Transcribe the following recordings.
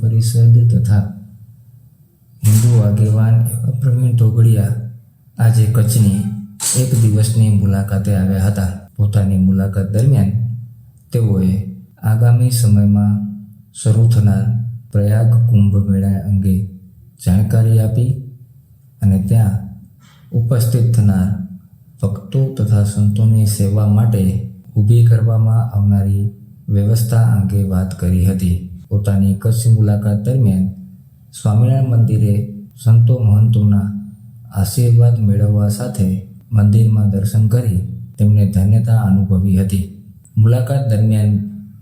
પરિષદ તથા હિન્દુ આગેવાન પ્રવીણ તોગડિયા આજે કચ્છની એક દિવસની મુલાકાતે આવ્યા હતા. પોતાની મુલાકાત દરમિયાન તેઓએ આગામી સમયમાં શરૂ થનાર પ્રયાગ કુંભ મેળા અંગે જાણકારી આપી અને ત્યાં ઉપસ્થિત થનાર ભક્તો તથા સંતોની સેવા માટે ઊભી કરવામાં આવનારી વ્યવસ્થા અંગે વાત કરી હતી. પોતાની કચ્છ મુલાકાત દરમિયાન સ્વામિનારાયણ મંદિરે સંતો મહંતોના આશીર્વાદ મેળવવા સાથે મંદિરમાં દર્શન કરી તેમને ધન્યતા અનુભવી હતી. મુલાકાત દરમિયાન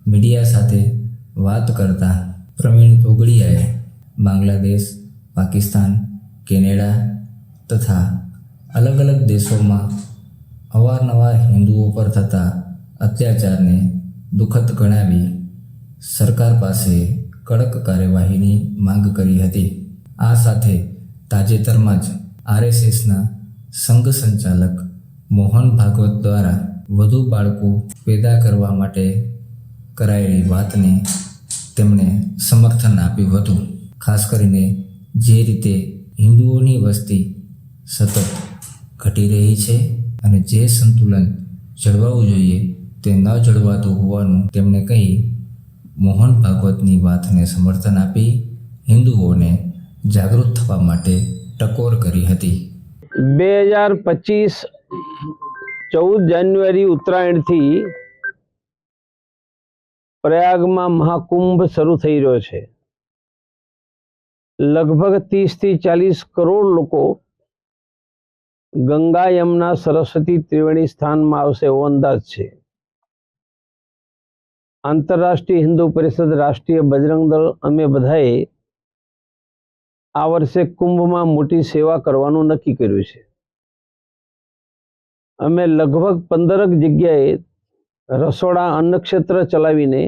મીડિયા સાથે વાત કરતા પ્રવીણ તોગડિયાએ બાંગ્લાદેશ, પાકિસ્તાન, કેનેડા તથા અલગ અલગ દેશોમાં અવારનવાર હિન્દુઓ પર થતા અત્યાચારને દુઃખદ ગણાવી સરકાર પાસે કડક કાર્યવાહીની માંગ કરી હતી. આ સાથે તાજેતરમાં જ આરએસએસના સંઘ સંચાલક મોહન ભાગવત દ્વારા વધુ બાળકો પેદા કરવા માટે કરાયેલી વાતને તેમણે સમર્થન આપ્યું હતું. ખાસ કરીને જે રીતે હિન્દુઓની વસ્તી સતત ઘટી રહી છે અને જે સંતુલન જળવાવું જોઈએ તે ન જળવાતું હોવાનું તેમણે કહી મોહન ભાગવતની વાતને સમર્થન આપી હિન્દુઓને જાગૃત થવા માટે ટકોર કરી હતી. બે હજાર પચીસ ચૌદ જાન્યુઆરી ઉત્તરાયણથી પ્રયાગમાં મહાકુંભ શરૂ થઈ રહ્યો છે. લગભગ ત્રીસથી ચાલીસ કરોડ લોકો ગંગા યમુના સરસ્વતી ત્રિવેણી સ્થાનમાં આવશે એવો અંદાજ છે. આંતરરાષ્ટ્રીય હિન્દુ પરિષદ રાષ્ટ્રીય બજરંગ દળ, અમે બધાએ આ વર્ષે કુંભમાં મોટી સેવા કરવાનું નક્કી કર્યું છે. અમે લગભગ પંદરક જગ્યાએ રસોડા અન્નક્ષેત્ર ચલાવીને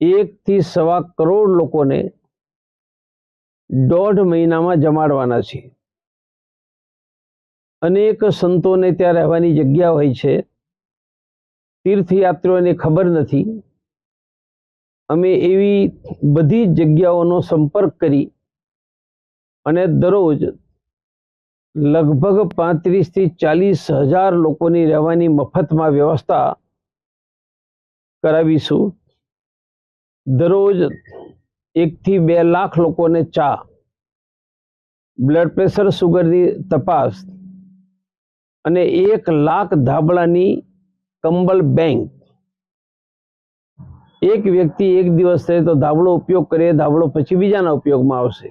એકથી સવા કરોડ લોકોને દોઢ મહિનામાં જમાડવાના છીએ. અનેક સંતોને ત્યાં રહેવાની જગ્યા હોય છે. તીર્થયાત્રીઓને ખબર નથી. અમે એવી બધી જગ્યાઓનો સંપર્ક કરી અને દરરોજ લગભગ પાંત્રીસથી ચાલીસ હજાર લોકોની રહેવાની મફતમાં વ્યવસ્થા કરાવીશું. દરરોજ એકથી બે લાખ લોકોને ચા, બ્લડ પ્રેશર સુગરની તપાસ અને એક લાખ ધાબળાની કંબલ બેંક. એક વ્યક્તિ એક દિવસ થાય તો ધાબળો ઉપયોગ કરે, ધાબળો પછી બીજાના ઉપયોગમાં આવશે.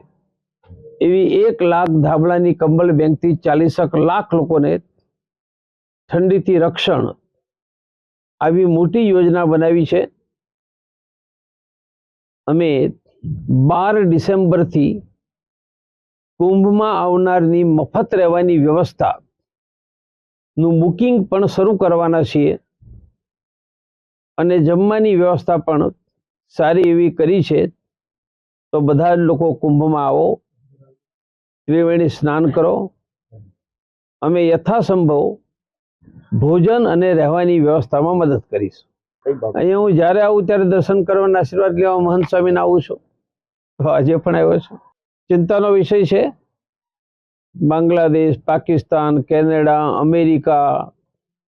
એવી એક લાખ ધાબળાની કંબલ બેંકથી ચાલીસક લાખ લોકોને ઠંડીથી રક્ષણ આવી મોટી યોજના બનાવી છે. અમે બાર ડિસેમ્બરથી કુંભમાં આવનારની મફત રહેવાની વ્યવસ્થા નું બુકિંગ પણ શરૂ કરવાના છીએ. અને જમવાની વ્યવસ્થા પણ સારી એવી કરી છે. તો બધા જ લોકો કુંભમાં આવો ત્રિવેણી સ્નાન કરો. અમે યથાસંભવ ભોજન અને રહેવાની વ્યવસ્થામાં મદદ કરીશું. અહીંયા હું જ્યારે આવું ત્યારે દર્શન કરવાના આશીર્વાદ લેવા મહંત સ્વામીને આવું છું. તો આજે પણ આવ્યો છું. ચિંતાનો વિષય છે. Bangladesh, Pakistan, Canada, America,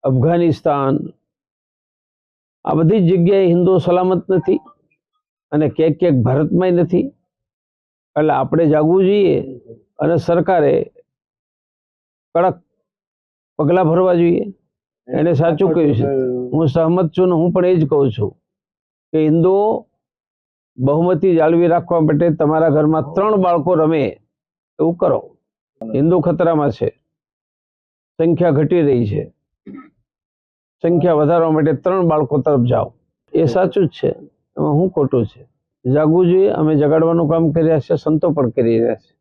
Afghanistan. આ બધી જગ્યાએ હિન્દુ સલામત નથી અને ક્યાંક ક્યાંક ભારતમાંય નથી. એટલે આપણે જાગવું જોઈએ અને સરકારે કડક પગલાં ભરવા જોઈએ. એને સાચું કહ્યું છે. હું સહમત છું ને હું પણ એ જ કહું છું કે હિન્દુઓ બહુમતી જાળવી રાખવા માટે તમારા ઘરમાં ત્રણ બાળકો રમે એવું કરો. હિન્દુ ખતરામાં છે. સંખ્યા ઘટી રહી છે. સંખ્યા વધારવા માટે ત્રણ બાળકો તરફ જાઓ. એ સાચું જ છે. એમાં શું ખોટું છે. જાગવું જોઈએ અમે જગાડવાનું કામ કરી રહ્યા છીએ, સંતો પણ કરી રહ્યા છે.